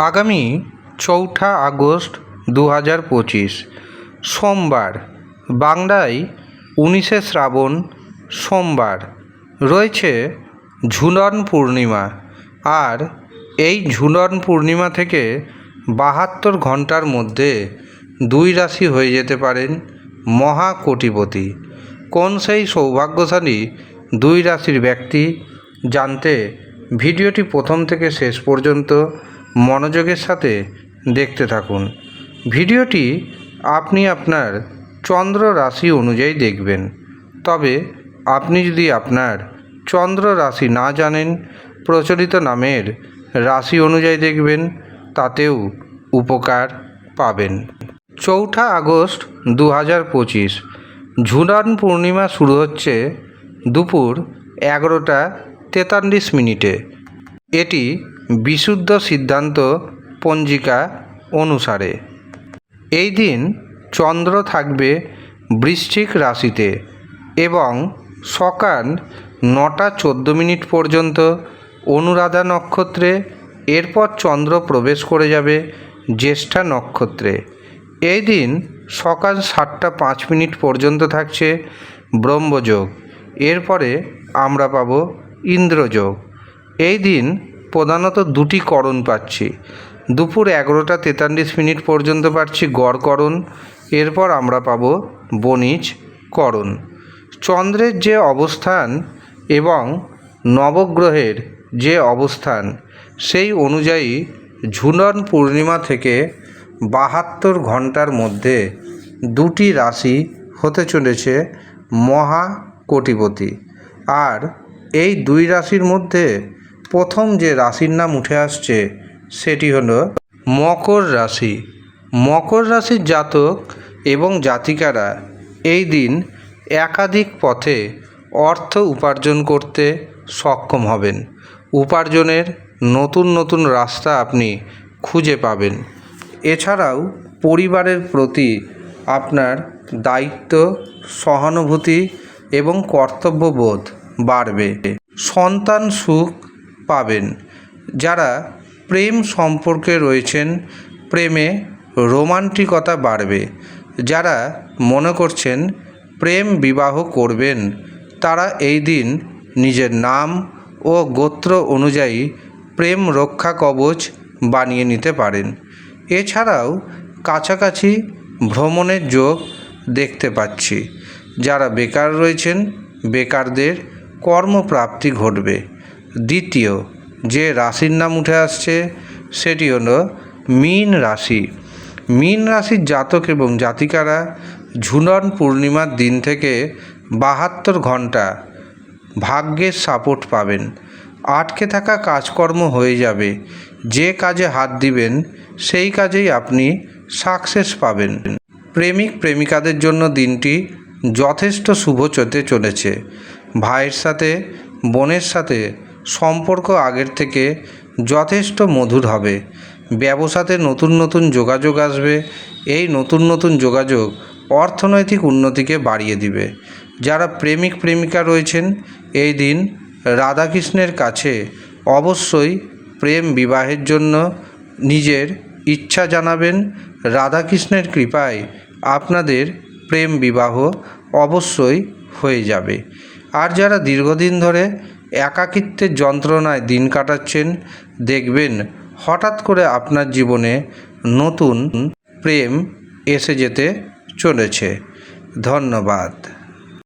আগামী চৌঠা আগস্ট দু হাজার পঁচিশ, সোমবার। বাংলায় উনিশে শ্রাবণ, সোমবার। রয়েছে ঝুলন পূর্ণিমা আর এই ঝুলন পূর্ণিমা থেকে বাহাত্তর ঘণ্টার মধ্যে দুই রাশি হয়ে যেতে পারেন মহা কোটিপতি কোন সেই সৌভাগ্যশালী দুই রাশির ব্যক্তি? জানতে ভিডিওটি প্রথম থেকে শেষ পর্যন্ত মনোযোগের সাথে দেখতে থাকুন। ভিডিওটি আপনি আপনার চন্দ্র রাশি অনুযায়ী দেখবেন। তবে আপনি যদি আপনার চন্দ্র রাশি না জানেন, প্রচলিত নামের রাশি অনুযায়ী দেখবেন, তাতেও উপকার পাবেন। চৌঠা আগস্ট দু হাজার পঁচিশ, ঝুলন পূর্ণিমা শুরু হচ্ছে দুপুর এগারোটা তেতাল্লিশ মিনিটে। এটি বিশুদ্ধ সিদ্ধান্ত পঞ্জিকা অনুসারে। এই দিন চন্দ্র থাকবে বৃশ্চিক রাশিতে এবং সকাল নটা চোদ্দ মিনিট পর্যন্ত অনুরাধা নক্ষত্রে, এরপর চন্দ্র প্রবেশ করে যাবে জ্যেষ্ঠা নক্ষত্রে। এই দিন সকাল সাতটা পাঁচ মিনিট পর্যন্ত থাকছে ব্রহ্মযোগ, এরপরে আমরা পাবো ইন্দ্রযোগ। এই দিন প্রধানত দুটি করণ পাচ্ছি। দুপুর এগারোটা তেতাল্লিশ মিনিট পর্যন্ত পাচ্ছি গড়করণ এরপর আমরা পাবো বণিজ করণ। চন্দ্রের যে অবস্থান এবং নবগ্রহের যে অবস্থান, সেই অনুযায়ী ঝুলন পূর্ণিমা থেকে বাহাত্তর ঘণ্টার মধ্যে দুটি রাশি হতে চলেছে মহা কোটিপতি আর এই দুই রাশির মধ্যে প্রথম যে রাশির নাম উঠে আসছে সেটি হলো মকর রাশি। মকর রাশির জাতক এবং জাতিকারা এই দিন একাধিক পথে অর্থ উপার্জন করতে সক্ষম হবেন। উপার্জনের নতুন নতুন রাস্তা আপনি খুঁজে পাবেন। এছাড়াও পরিবারের প্রতি আপনার দায়িত্ব, সহানুভূতি এবং কর্তব্যবোধ বাড়বে। সন্তান সুখ পাবেন। যারা প্রেম সম্পর্কে রয়েছেন, প্রেমে রোমান্টিকতা বাড়বে। যারা মনে করছেন প্রেম বিবাহ করবেন, তারা এই দিন নিজের নাম ও গোত্র অনুযায়ী প্রেম রক্ষা কবচ বানিয়ে নিতে পারেন। এছাড়াও কাছাকাছি ভ্রমণের যোগ দেখতে পাচ্ছি। যারা বেকার রয়েছেন, বেকারদের কর্মপ্রাপ্তি ঘটবে। দ্বিতীয়, যে রাশির নাম উঠে আসছে, সেটি হলো মীন রাশি। মীন রাশির জাতক এবং জাতিকারা ঝুলন পূর্ণিমার দিন থেকে বাহাত্তর ঘণ্টা ভাগ্যের সাপোর্ট পাবেন। আটকে থাকা কাজকর্ম হয়ে যাবে। যে কাজে হাত দিবেন, সেই কাজেই আপনি সাকসেস পাবেন। প্রেমিক, প্রেমিকাদের জন্য দিনটি যথেষ্ট শুভ চতে চলেছে। ভাইয়ের সাথে, বোনের সাথে সম্পর্ক আগের থেকে যথেষ্ট মধুর হবে। ব্যবসাতে নতুন নতুন যোগাযোগ আসবে। এই নতুন নতুন যোগাযোগ অর্থনৈতিক উন্নতিকে বাড়িয়ে দিবে। যারা প্রেমিক প্রেমিকা রয়েছেন, এই দিন রাধাকৃষ্ণের কাছে অবশ্যই প্রেম বিবাহের জন্য নিজের ইচ্ছা জানাবেন। রাধাকৃষ্ণের কৃপায় আপনাদের প্রেম বিবাহ অবশ্যই হয়ে যাবে। আর যারা দীর্ঘদিন ধরে একাকিত্বের যন্ত্রণায় দিন কাটাচ্ছেন, দেখবেন হঠাৎ করে আপনার জীবনে নতুন প্রেম এসে যেতে চলেছে। ধন্যবাদ।